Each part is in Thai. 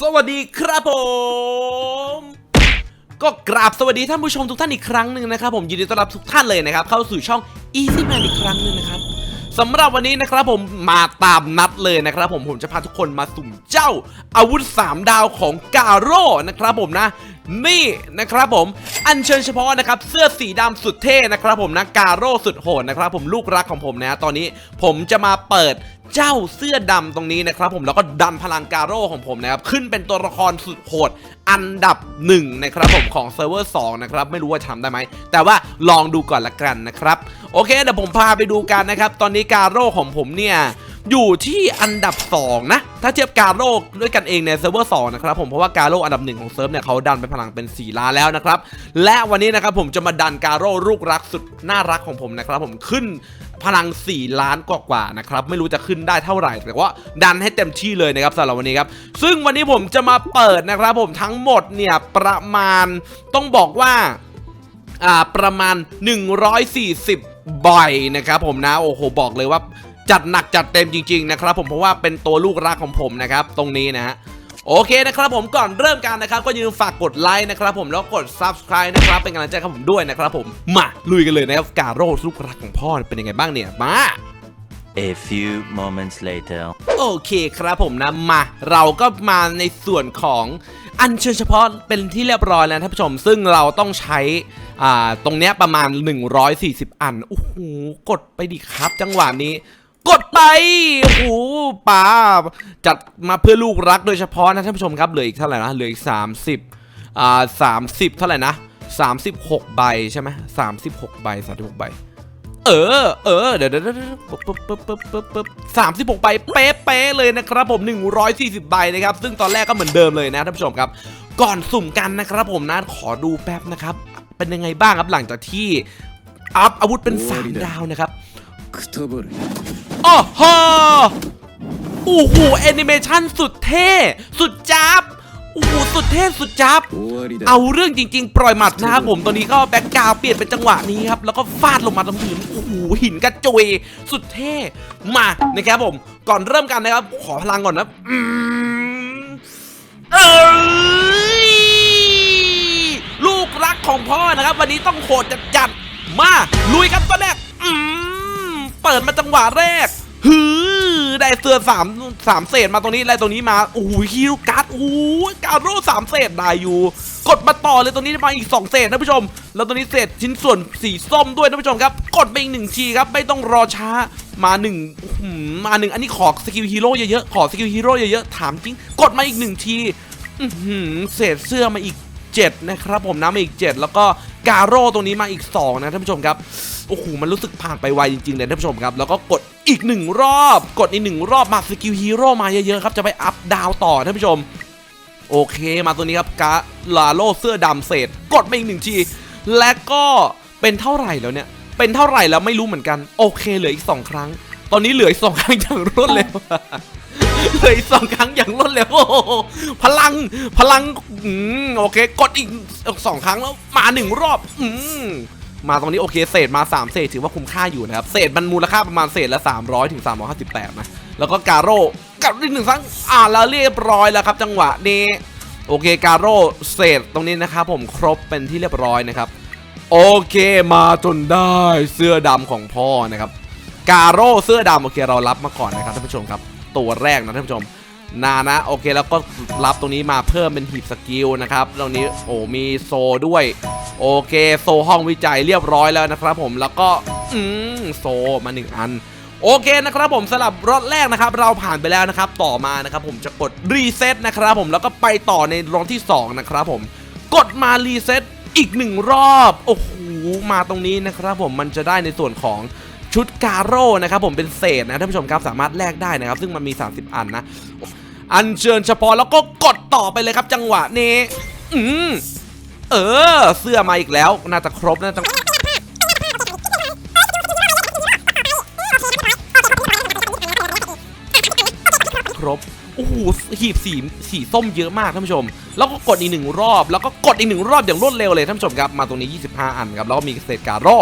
สวัสดีครับผมก็กราบสวัสดีท่านผู้ชมทุกท่านอีกครั้งหนึ่งนะครับผมยินดีต้อนรับทุกท่านเลยนะครับ เข้าสู่ช่อง Easy Man อีกครั้งหนึ่งนะครับสำหรับวันนี้นะครับผมมาตามนัดเลยนะครับผมผมจะพาทุกคนมาสุ่มเจ้า อาวุธ 3 ดาวของกาโร่นะครับผมนะ นี่นะครับผม อัญเชิญเฉพาะนะครับเสื้อสีดำสุดเท่นะครับผมนะการโร่สุดโหดนะครับผมลูกรักของผมนะตอนนี้ผมจะมาเปิดเจ้าเสื้อดำตรงนี้นะครับผมแล้วก็ดันพลังการโร่ของผมนะครับขึ้นเป็นตัวละครสุดโหดอันดับหนึ่งนะครับผมของเซิร์ฟเวอร์2นะครับไม่รู้ว่าทำได้ไหมแต่ว่าลองดูก่อนละกันนะครับ โอเคเดี๋ยวผมพาไปดูกันนะครับ ตอนนี้การโร่ของผมเนี่ย อยู่ที่อันดับ 2 นะ ถ้าเทียบกาโร่ด้วยกันเองในเซิร์ฟเวอร์2นะครับผมเพราะว่ากาโร่อันดับหนึ่งของเซิร์ฟเนี่ยเขาดันไปพลังเป็น4ล้านแล้วนะครับ และวันนี้นะครับผมจะมาดันกาโร่ลูกรักสุดน่ารักของผมนะครับผมขึ้นพลัง 4 ล้านกว่าๆนะครับ ไม่รู้จะขึ้นได้เท่าไหร่ แต่ว่าดันให้เต็มที่เลยนะครับสำหรับวันนี้ครับ ซึ่งวันนี้ผมจะมาเปิดนะครับผมทั้งหมดเนี่ยประมาณต้องบอกว่าอ่าประมาณ 140ใบนะครับผมนะ โอ้โห บอกเลยว่า จัดหนักจัดเต็มจริงๆนะครับผมเพราะว่าเป็นตัวลูกรักของผมนะครับตรงนี้นะฮะโอเคนะครับผมก่อนเริ่มกันนะครับ ก็อย่าลืมฝากกดไลค์นะครับผมแล้วกด subscribe นะครับ เป็นกำลังใจให้ผมด้วยนะครับผมมาลุยกันเลยนะครับการโรลูกรักของพ่อเป็นยังไงบ้างเนี่ยมา A few moments later. โอเคครับผมนะมา เราก็มาในส่วนของอันเชิญเฉพาะเป็นที่เรียบร้อยแล้วท่านผู้ชม ซึ่งเราต้องใช้อ่าตรงเนี้ยประมาณ 140 อันโอ้โหกดไปดิครับจังหวะนี้ กดไปโอ้โหป่าจัดมาเพื่อลูกรักโดยเฉพาะนะท่านผู้ชมครับเหลืออีกเท่าไหร่นะเหลืออีก 30อ่าสามสิบเท่าไหร่นะ36 ใบใช่ไหมสามสิบหกใบสามสิบหกใบ เออ เออ เดี๋ยวเดี๋ยวปุ๊บปุ๊บปุ๊บปุ๊บปุ๊บปุ๊บสามสิบหกใบเป๊ะเป๊ะเลยนะครับผมหนึ่งร้อยสี่สิบใบนะครับ ซึ่งตอนแรกก็เหมือนเดิมเลยนะท่านผู้ชมครับ ก่อนสุ่มกันนะครับผมนะ ขอดูแป๊บนะครับ เป็นยังไงบ้างครับหลังจากที่อัพอาวุธเป็นสามดาวนะครับ โอ้โหโอ้โหแอนิเมชันสุดเท่ สุดจับโอ้โหสุดเท่สุดจับ เอาเรื่องจริง ๆ ปล่อยหมัดนะครับผมตอนนี้ก็แบ็กกราวเปลี่ยนเป็นจังหวะนี้ครับ แล้วก็ฟาดลงมาตรงหินโอ้โหหินกระจุยสุดเท่มานะครับผม ก่อนเริ่มกันนะครับ ขอพลังก่อนนะลูกรักของพ่อนะครับ วันนี้ต้องโหดจัดๆมาลุยกันตอนแรก เปิดมาจังหวะแรกฮือได้เสื้อสามสามเศษมาตรงนี้ได้ตรงนี้มาโอ้โหฮิวการ์ดโอ้โหการโร่สามเศษได้อยู่ กดมาต่อเลยตรงนี้มาอีก2เศษนะผู้ชม แล้วตรงนี้เศษชิ้นส่วนสีส้มด้วยนะผู้ชมครับกดไปอีกหนึ่งทีครับไม่ต้องรอช้ามาหนึ่งมาหนึ่งอันนี้ขอสกิลฮีโร่เยอะๆขอสกิลฮีโร่เยอะๆถามจริงกดมาอีกหนึ่งทีเศษเสื้อมาอีก7นะครับผมนะมาอีก 7 แล้วก็ กาโร่ตรงนี้มาอีก 2 นะท่านผู้ชมครับ โอ้โห มันรู้สึกผ่านไปไวจริงๆเลยท่านผู้ชมครับ แล้วก็กดอีกหนึ่งรอบ กดอีกหนึ่งรอบมาสกิลฮีโร่มาเยอะๆครับ จะไปอัพดาวต่อท่านผู้ชม โอเคมาตัวนี้ครับกาลาโลเสื้อดำเศษ กดไปอีกหนึ่งทีและก็เป็นเท่าไหร่แล้วเนี่ย เป็นเท่าไหร่แล้วไม่รู้เหมือนกัน โอเคเหลืออีก 2 ครั้ง ตอนนี้เหลืออีกสองครั้งอย่างรวดเร็ว เลืออีกสองครั้งอย่างรวดเร็วพลังพลังอืมโอเค กดอีกสองครั้งแล้วมาหนึ่งรอบ อืมมาตรงนี้โอเคเศษมา 3 เศษถือว่าคุ้มค่าอยู่นะครับ เศษมันมูลค่าประมาณเศษละ 300 ถึง 358 นะ แล้วก็การโร่กับอีกหนึ่งครั้งอ่าแล้วเรียบร้อยแล้วครับ จังหวะนี้โอเคการโร่เศษตรงนี้นะครับผมครบเป็นที่เรียบร้อยนะครับ โอเคมาจนได้เสื้อดำของพ่อนะครับ กาโร่เสื้อดำโอเคเรารับมาก่อนนะครับท่านผู้ชมครับ ตัวแรกนะท่านผู้ชมนานะโอเคแล้วก็รับตรงนี้มาเพิ่มเป็นหีบสกิลนะครับตรงนี้โอ้มีโซด้วย โอเคโซห้องวิจัยเรียบร้อยแล้วนะครับผมแล้วก็อืมโซมาหนึ่งอัน โอเคนะครับผมสำหรับรอบแรกนะครับ เราผ่านไปแล้วนะครับ ต่อมานะครับผมจะกดรีเซ็ตนะครับผมแล้วก็ไปต่อในรอบที่สองนะครับผมกดมารีเซ็ตอีกหนึ่งรอบโอ้โหมาตรงนี้นะครับผมมันจะได้ในส่วนของ ชุดกาโร่นะครับผมเป็นเศษนะท่านผู้ชมครับสามารถแลกได้นะครับ ซึ่งมันมี 30 อันนะอันเชิญเฉพาะแล้วก็กดต่อไปเลยครับจังหวะนี้อืมเออ เสื้อมาอีกแล้ว น่าจะครบน่าจะครบโอ้โหหีบสีสีส้มเยอะมากท่านผู้ชม แล้วก็กดอีกหนึ่งรอบ แล้วก็กดอีกหนึ่งรอบอย่างรวดเร็วเลยท่านผู้ชมครับ มาตรงนี้ 25 อันครับ แล้วก็มีเศษการโร่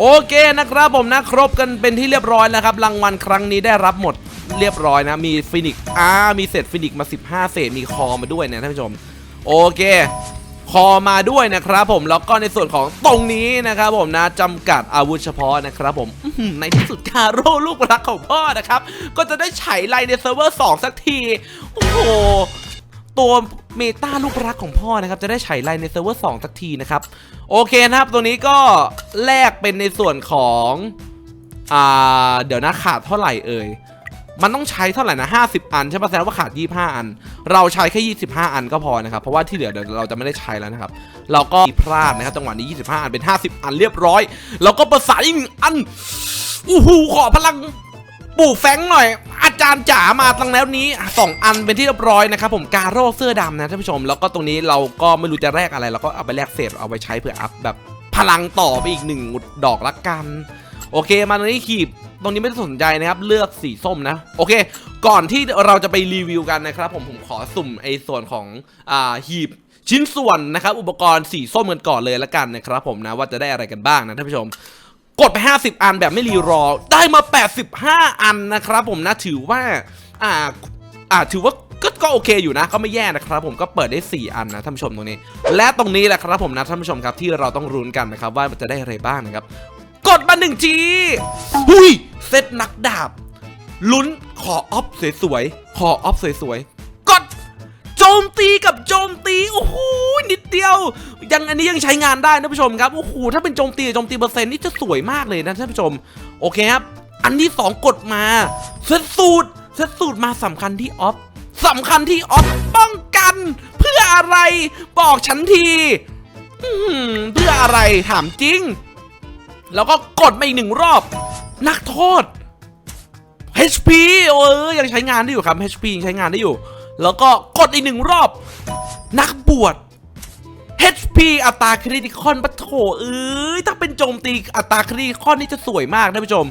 โอเคนะครับผมนะครบกันเป็นที่เรียบร้อยแล้วครับรางวัลครั้งนี้ได้รับหมดเรียบร้อยนะ มีฟินิกซ์อ่ามีเศษฟินิกซ์มา 15 เศษมีคอมาด้วยนะท่านผู้ชม โอเค คอมาด้วยนะครับผมแล้วก็ในส่วนของตรงนี้นะครับผมนะจำกัดอาวุธเฉพาะนะครับผมในที่สุดคาโร่ลูกรักของพ่อนะครับ ก็จะได้ไฉไลในเซิร์ฟเวอร์ 2 สักที โอ้โห ตัวเมตาลูกรักของพ่อนะครับ จะได้ไฉไลในเซิร์ฟเวอร์2สักทีนะครับ โอเคนะครับ ตัวนี้ก็แลกเป็นในส่วนของอ่าเดี๋ยวนะขาดเท่าไหร่เอ่ยมันต้องใช้เท่าไหร่นะ50 อันใช่ปะแสดงว่าขาด 25 อัน เราใช้แค่ 25 อันก็พอนะครับ เพราะว่าที่เหลือเดี๋ยวเราจะไม่ได้ใช้แล้วนะครับ เราก็พลาดนะครับจังหวะนี้ 25 อันเป็น 50 อันเรียบร้อยแล้วก็ประสานอีกหนึ่งอันอู้หูขอพลัง ปู่แฟงหน่อย อาจารย์จ๋ามาตั้งแล้วนี้อะสองอันเป็นที่เรียบร้อยนะครับผมการโร่เสื้อดำนะท่านผู้ชม แล้วก็ตรงนี้เราก็ไม่รู้จะแลกอะไรเราก็เอาไปแลกเศษเอาไปใช้เพื่ออัพแบบพลังต่อไปอีกหนึ่งดอกละกัน โอเคมาตรงนี้ขีบตรงนี้ไม่ต้องสนใจนะครับเลือกสีส้มนะ โอเค ก่อนที่เราจะไปรีวิวกันนะครับผมผมขอสุ่มไอ้ส่วนของอ่าหีบชิ้นส่วนนะครับอุปกรณ์สีส้มกันก่อนเลยละกันนะครับผมนะว่าจะได้อะไรกันบ้างนะท่านผู้ชม กดไป 50 อันแบบไม่รีรอ ได้มา 85 อันนะครับผมนะถือว่า อ่า อ่าถือว่าก็ก็โอเคอยู่นะ ก็ไม่แย่นะครับผมก็เปิดได้ 4 อันนะท่านผู้ชมตรงนี้ และตรงนี้แหละครับผมนะท่านผู้ชมครับที่เราต้องรุ้นกันนะครับว่าจะได้อะไรบ้างนะครับ กดมาหนึ่งทีหุยเซตนักดาบลุ้นขอออฟสวยๆขอออฟสวยๆ มตีกับโจมตีโอ้โหนิดเดียว ยังอันนี้ยังใช้งานได้นะผู้ชมครับโอ้โหถ้าเป็นโจมตีโจมตีเปอร์เซ็นต์นี่จะสวยมากเลยนะท่านผู้ชม โอเคครับ อันที่สองกดมาเซตสูตรเซตสูตรมาสำคัญที่ออฟสำคัญที่ออฟป้องกัน เพื่ออะไรบอกฉันทีเพื่ออะไรถามจริง แล้วก็กดมาอีกหนึ่งรอบ นักโทษ HP เออยังใช้งานได้อยู่ครับ HP ยังใช้งานได้อยู่ แล้วก็กดอีกหนึ่งรอบ นักบวช HP อัตราคริติคอนปะโถเอ้ยถ้าเป็นโจมตีอัตราคริติคอนนี่จะสวยมากท่านผู้ชม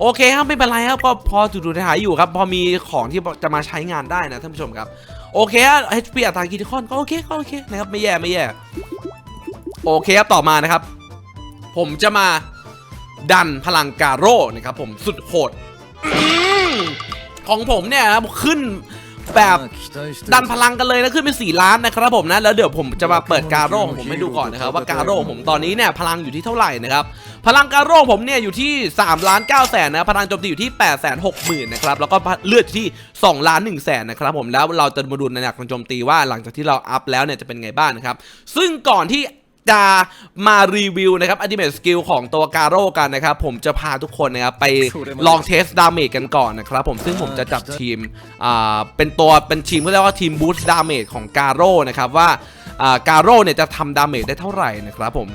โอเคครับไม่เป็นไรครับก็พอจุดๆหายอยู่ครับ พอมีของที่จะมาใช้งานได้นะท่านผู้ชมครับ โอเคครับ HP อัตราคริติคอนก็โอเคก็โอเคนะครับไม่แย่ไม่แย่ โอเคครับต่อมานะครับ ผมจะมาดันพลังการโร่นะครับผมสุดโหดของผมเนี่ยนะครับขึ้น แบบดันพลังกันเลยนะขึ้นเป็น4ล้านนะครับผมนะแล้วเดี๋ยวผมจะมาเปิดการโร่ของผมให้ดูก่อนนะครับว่าการโร่ของผมตอนนี้เนี่ยพลังอยู่ที่เท่าไหร่นะครับพลังการโร่ผมเนี่ยอยู่ที่3ล้าน9แสนนะพลังโจมตีอยู่ที่8แสน6หมื่นนะครับแล้วก็เลือดอยู่ที่2ล้าน1แสนนะครับผมแล้วเราจะมาดูในหนักของโจมตีว่าหลังจากที่เราอัพแล้วเนี่ยจะเป็นไงบ้างนะครับซึ่งก่อนที่ จะมารีวิวนะครับอัติเม e สกิลของตัวการโร่กันนะครับ ผมจะพาทุกคนนะครับไปลองเทสดาเมจกันก่อนนะครับผมซึ่งผมจะจับทีมอ่าเป็นตัวเป็นทีมเขาเรียกว่าทีมบูสต์ดาเมจของการโร่นะครับว่าอ่าการโร่เนี่ยจะทำดาเมจได้เท่าไหร่นะครับผม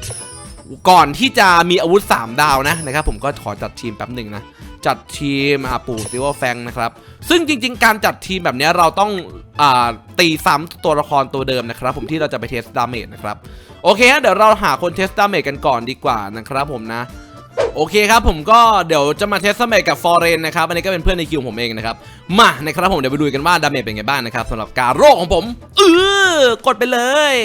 ก่อนที่จะมีอาวุธ 3 ดาวนะนะครับผมก็ขอจัดทีมแป๊บหนึ่งนะ จัดทีมอาปู่ซิวแฟงนะครับ ซึ่งจริง ๆ การจัดทีมแบบนี้เราต้องอาตีซ้ำตัวละครตัวเดิมนะครับ ผมที่เราจะไปเทสดาเมจนะครับโอเคงั้นเดี๋ยวเราหาคนเทสดาเมจกันก่อนดีกว่านะครับผมนะโอเคครับผมก็เดี๋ยวจะมาเทสดาเมจกับฟอร์เรนนะครับอันนี้ก็เป็นเพื่อนในคิวผมเองนะครับมานะครับผมเดี๋ยวไปดูกันว่าดาเมจเป็นไงบ้างนะครับสำหรับการโรคของผมเออกดไปเลย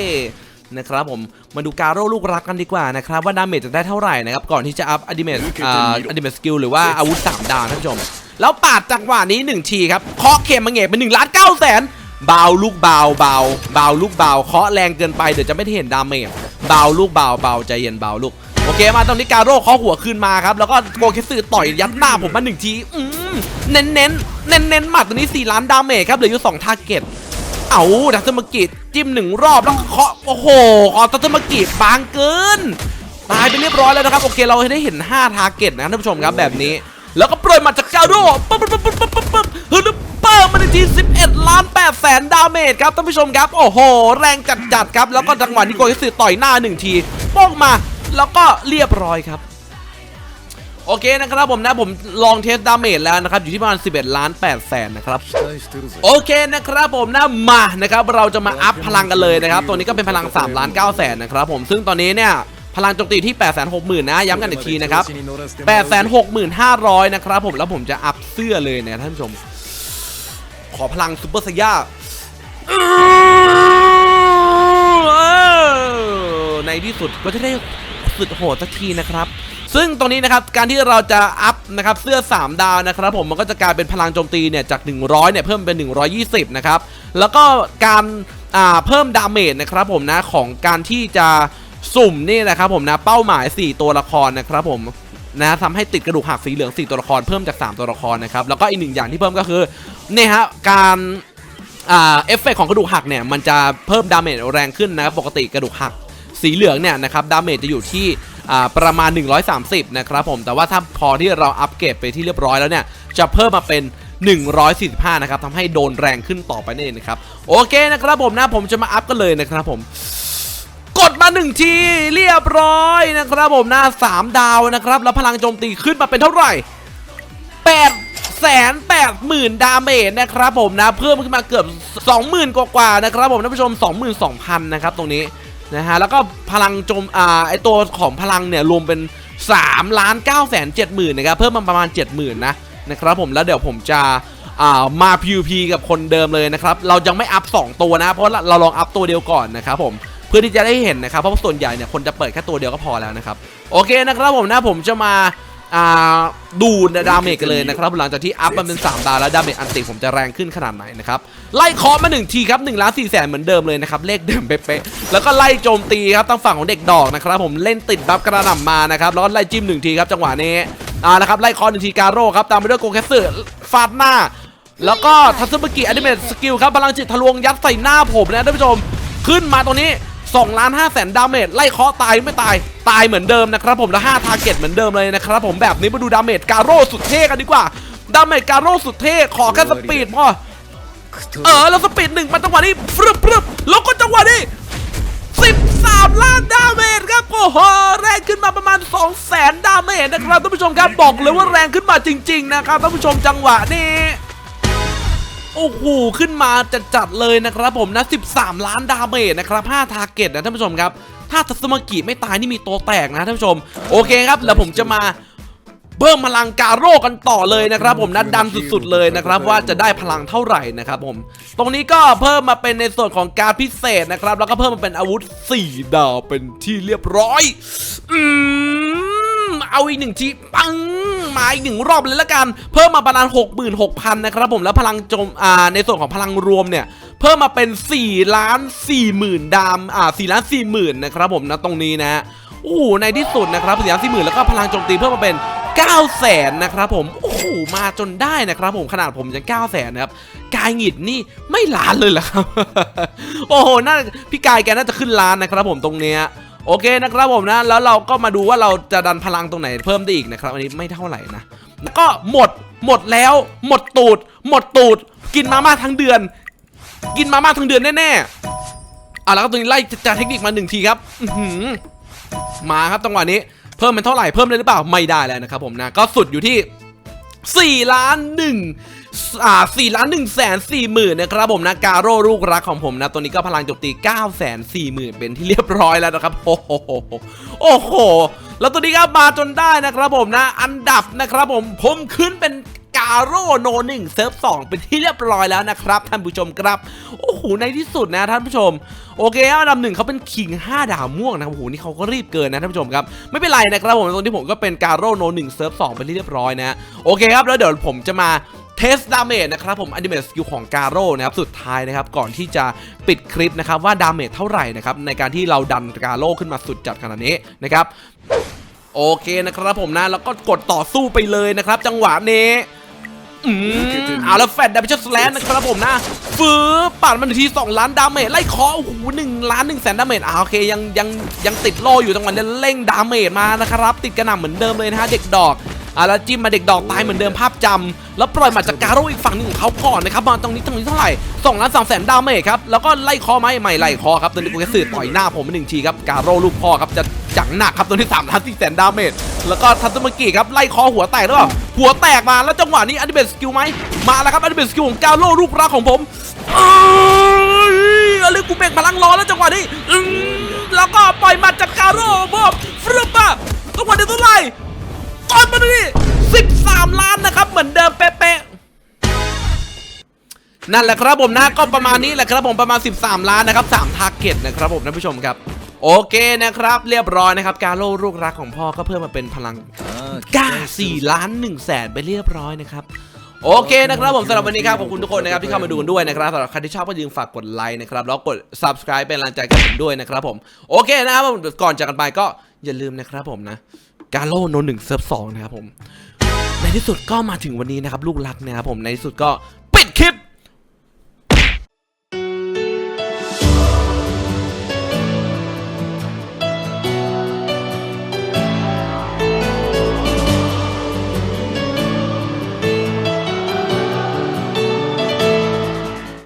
นะครับผมมาดูการโร่ลูกรักกันดีกว่านะครับว่าดาเมจจะได้เท่าไหร่นะครับก่อนที่จะอัพอัติเมทอ่าอัติเมทสกิลหรือว่าอาวุธสามดาวท่านผู้ชม แล้วปาดจังหวะนี้1ทีครับเคาะเข็มมาเงะเป็น1ล้าน9แสนเบาลูกเบาเบาเบาลูกเบาเคาะแรงเกินไปเดี๋ยวจะไม่ได้เห็นดาเมจเบาลูกเบาเบาใจเย็นเบาลูกโอเคมาตรงนี้การโร่เคาะหัวขึ้นมาครับแล้วก็โกเคสึต่อยยัดหน้าผมมาหนึ่งทีอืมเน้นเน้นเน้นเน้นๆหมัดตัวนี้4ล้านดาเมจครับเหลืออยู่2ทาร์เก็ต เอาดัตเตอร์มากิจิ้มหนึ่งรอบแล้วเคาะโอ้โหขอดัตเตอร์มากิบางเกิน ตายไปเรียบร้อยแล้วนะครับโอเคเราได้เห็น5ทาร์เก็ตนะท่านผู้ชมครับแบบนี้ แล้วก็โปรยมาจากเจ้าโร่ปั๊บปั๊บปั๊บปั๊บปั๊บปั๊บฮึดเปิดมาในที11ล้าน8แสนดาเมจครับท่านผู้ชมครับ โอ้โห แรงจัดจัดครับแล้วก็จังหวะนี้โกยสึต่อยหน้าหนึ่งทีป้องมาแล้วก็เรียบร้อยครับ โอเคนะครับผมนะผมลองเทสดาเมจแล้วนะครับอยู่ที่ประมาณ 11 ล้าน8แสนนะครับโอเคนะครับผมนะมานะครับเราจะมาอัพพลังกันเลยนะครับตัวนี้ก็เป็นพลัง 3 ล้าน9แสนนะครับผมซึ่งตอนนี้เนี่ยพลังโจมตีที่ 8 6 0 0 0 0 นะ ย้ำกันอีกทีนะครับ 8 6 5 0 0นะครับผม แล้วผมจะอัพเสื้อเลยนะท่านผู้ชม ขอพลังซูเปอร์ไซย่าในที่สุดก็จะได้สุดโหดสักทีนะครับ ซึ่งตรงนี้นะครับการที่เราจะอัพนะครับเสื้อ 3 ดาวนะครับผมมันก็จะกลายเป็นพลังโจมตีเนี่ยจาก 100เนี่ยเพิ่มเป็น 120 นะครับ แล้วก็การเพิ่มดาเมจนะครับผมนะของการที่จะสุ่มนี่นะครับผมนะเป้าหมาย 4 ตัวละครนะครับผมนะทำให้ติดกระดูกหักสีเหลือง 4 ตัวละครเพิ่มจาก 3 ตัวละครนะครับแล้วก็อีกหนึ่งอย่างที่เพิ่มก็คือเนี่ยฮะการเอฟเฟกต์ของกระดูกหักเนี่ยมันจะเพิ่มดาเมจแรงขึ้นนะครับปกติกระดูกหักสีเหลืองเนี่ยนะครับดาเมจจะอยู่ที่ ประมาณ 130 นะครับผม แต่ว่าถ้าพอที่เราอัปเกรดไปที่เรียบร้อยแล้วเนี่ย จะเพิ่มมาเป็น 145 นะครับทำให้โดนแรงขึ้นต่อไปนั่นเองนะครับ โอเคนะครับผมนะผมจะมาอัพกันเลยนะครับผมกดมาหนึ่งทีเรียบร้อยนะครับผมนะสามดาวนะครับ แล้วพลังโจมตีขึ้นมาเป็นเท่าไหร่แปดแสนแปดหมื่นดาเมจนะครับผมนะ เพิ่มขึ้นมาเกือบ 20,000 กว่ากว่านะครับผมท่านผู้ชม 22,000 นะครับตรงนี้ นะฮะแล้วก็พลังโจมอ่าไอตัวของพลังเนี่ยรวมเป็น3ล้าน9แสน7หมื่นนะครับเพิ่มมาประมาณ 70,000นะนะครับผมแล้วเดี๋ยวผมจะอ่ามา PVP กับคนเดิมเลยนะครับ เรายังไม่อัพ 2 ตัวนะ เพราะเราลองอัพตัวเดียวก่อนนะครับผมเพื่อที่จะได้เห็นนะครับ เพราะว่าส่วนใหญ่เนี่ยคนจะเปิดแค่ตัวเดียวก็พอแล้วนะครับ โอเคนะครับผมนะผมจะมา ดูดาเมจกันเลยนะครับหลังจากที่อัพมันเป็น 3 ดาวแล้วดาเมจอันติผมจะแรงขึ้นขนาดไหนนะครับไล่เคอมา 1 ทีครับ1ล้าน4แสนเหมือนเดิมเลยนะครับเลขเดิมเป๊ะๆแล้วก็ไล่โจมตีครับทางฝั่งของเด็กดอกนะครับผมเล่นติดบัฟกระหน่ำมานะครับแล้วก็ไล่จิ้ม1ทีครับจังหวะนี้อ่านะครับไล่เคอหนึ่งทีการโร่ครับตามไปด้วยโกแคสเซอร์ฟาดหน้า แล้วก็ทัศมกิอนิเมตสกิลครับพลังจิตทะลวงยัดใส่หน้าผมนะท่านผู้ชมขึ้นมาตรงนี้ 2ล้าน5แสนดาเมจไล่เคาะตายไม่ตาย ตายเหมือนเดิมนะครับผมแล้ว5ทาร์เก็ตเหมือนเดิมเลยนะครับผมแบบนี้มาดูดาเมจการโร่สุดเท่กันดีกว่าดาเมจการโร่สุดเท่ขอแค่สปีดพอเออแล้วสปีดหนึ่งมันจังหวะนี้ฟรึบฟรึบแล้วก็จังหวะนี้13 ล้านดาเมจครับโอ้โหแรงขึ้นมาประมาณ 2 0 0แสนดาเมจนะครับท่านผู้ชมครับบอกเลยว่าแรงขึ้นมาจริง ๆ นะครับท่านผู้ชมจังหวะนี้ โอ้โหขึ้นมาจัดๆเลยนะครับผมนะ13 ล้านดาเมจนะครับ5ทาร์เก็ตนะท่านผู้ชมครับ ถ้าทัศมากิไม่ตายนี่มีตัวแตกนะท่านผู้ชม โอเคครับแล้วผมจะมาเพิ่มพลังการโร่กันต่อเลยนะครับผมนะดันสุดๆเลยนะครับว่าจะได้พลังเท่าไหร่นะครับผม ตรงนี้ก็เพิ่มมาเป็นในส่วนของการพิเศษนะครับ แล้วก็เพิ่มมาเป็นอาวุธ 4 ดาวเป็นที่เรียบร้อย อืมเอาอีกหนึ่งทีปัง มาอีกหนึ่งรอบเลยละกัน เพิ่มมาประมาณ66,000นะครับผมแล้วพลังโจมอ่าในส่วนของพลังรวมเนี่ยเพิ่มมาเป็น4ล้าน4หมื่นดามอ่า4ล้าน4หมื่นนะครับผมนะตรงนี้นะโอ้โหในที่สุดนะครับ4ล้าน4หมื่นแล้วก็พลังโจมตีเพิ่มมาเป็น9แสนนะครับผมโอ้โหมาจนได้นะครับผมขนาดผมยัง9แสนนะครับกายหงิดนี่ไม่ล้านเลยเหรอครับ โอ้โหน่าพี่กายแกน่าจะขึ้นล้านนะครับผมตรงเนี้ย โอเคนะครับผมนะ แล้วเราก็มาดูว่าเราจะดันพลังตรงไหนเพิ่มได้อีกนะครับ อันนี้ไม่เท่าไหร่นะแล้วก็หมดหมดแล้ว หมดตูด หมดตูด กินมาม่าทั้งเดือน กินมาม่าทั้งเดือนแน่ๆอะแล้วก็ตรงนี้ไล่จะเทคนิคมาหนึ่งทีครับมาครับจังหวะนี้เพิ่มเป็นเท่าไหร่เพิ่มได้หรือเปล่าไม่ได้แล้วนะครับผมนะก็สุดอยู่ที่4ล้าน1 อ่า4ล้าน1แสน4หมื่นนะครับผมนะการโร่ลูกรักของผมนะตัวนี้ก็พลังโจมตี9แสน4หมื่นเป็นที่เรียบร้อยแล้วนะครับโอ้โหโอ้โห แล้วตัวนี้ก็มาจนได้นะครับผมนะ อันดับนะครับผมผมขึ้นเป็นกาโร่โนหนึ่งเซิร์ฟสองเป็นที่เรียบร้อยแล้วนะครับท่านผู้ชมครับโอ้โหในที่สุดนะท่านผู้ชม โอเคอันดับหนึ่งเขาเป็นคิง 5 ดาวม่วงนะครับโอ้โหนี่เขาก็รีบเกินนะท่านผู้ชมครับไม่เป็นไรนะครับผมตรงที่ผมก็เป็นกาโร่โนหนึ่งเซิร์ฟสองเป็นที่เรียบร้อยนะโอเคครับแล้วเดี๋ยวผมจะมา เทสดาเมจนะครับผมอันดิเมตสกิลของกาโร่นะครับสุดท้ายนะครับก่อนที่จะปิดคลิปนะครับว่าดาเมจเท่าไหร่นะครับในการที่เราดันกาโร่ขึ้นมาสุดจัดขนาดนี้นะครับโอเคนะครับผมนะแล้วก็กดต่อสู้ไปเลยนะครับ จังหวะนี้อืมเอาแล้วแฟดดับเบิลสแลนนะครับผมนะฟื้อปัดมันที 2 ล้านดาเมจไล่เคอโอ้โหหนึ่งล้านหนึ่งแสนดาเมจอ่าโอเคยังยังยังติดโล่อยู่จังหวะนี้เร่งดาเมจมานะครับ ติดกระหน่ำเหมือนเดิมเลยนะฮะเด็กดอก อ่าแล้วจิ้มมาเด็กดอกตายเหมือนเดิมภาพจำแล้วปล่อยหมาจากการโรอีกฝั่งหนึงของเขาก่อนนะครับมาตรงนี้ตรงนี้เท่าไหร่2ล้าน3แสนดาวเมจครับแล้วก็ไล่คอไหมไม่ไล่คอครับตัวนี้กูแค่สื่อต่อยหน้าผมไปหนึ่งทีครับการโรลูกพ่อครับจะจังหนักครับตัวที่3ล้าน4แสนดาวเมจแล้วก็ทัตสึมกิครับไล่คอหัวแตกหรือเปล่าหัวแตกมาแล้วจังหวะนี้อันนี้เป็นสกิลไหมมาแล้วครับอันนี้เป็นสกิลของการโร่ลูกรักของผมเอ้ยอะไรกูเบรกพลัง 13ล้านนะครับ เหมือนเดิมเป๊ะๆนั่นแหละครับผมนะก็ประมาณนี้แหละครับผมประมาณ 13 ล้านนะครับ3ทาร์เก็ตนะครับผมท่านผู้ชมครับ โอเคนะครับ เรียบร้อยนะครับ การโล่ลูกรักของพ่อก็เพิ่มมาเป็นพลังกล้า4ล้าน1แสนไปเรียบร้อยนะครับโอเคนะครับผมสำหรับวันนี้ครับขอบคุณทุกคนนะครับที่เข้ามาดูกันด้วยนะครับสำหรับใครที่ชอบก็อย่าลืมฝากกดไลค์นะครับแล้วกด subscribe เป็นกำลังใจกับผมด้วยนะครับผมโอเคนะครับผมก่อนจากกันไปก็อย่าลืมนะครับผมนะการโล่โนหนึ่งเซิร์ฟสองนะครับผม ในที่สุดก็มาถึงวันนี้นะครับลูกรักนะครับผมในที่สุดก็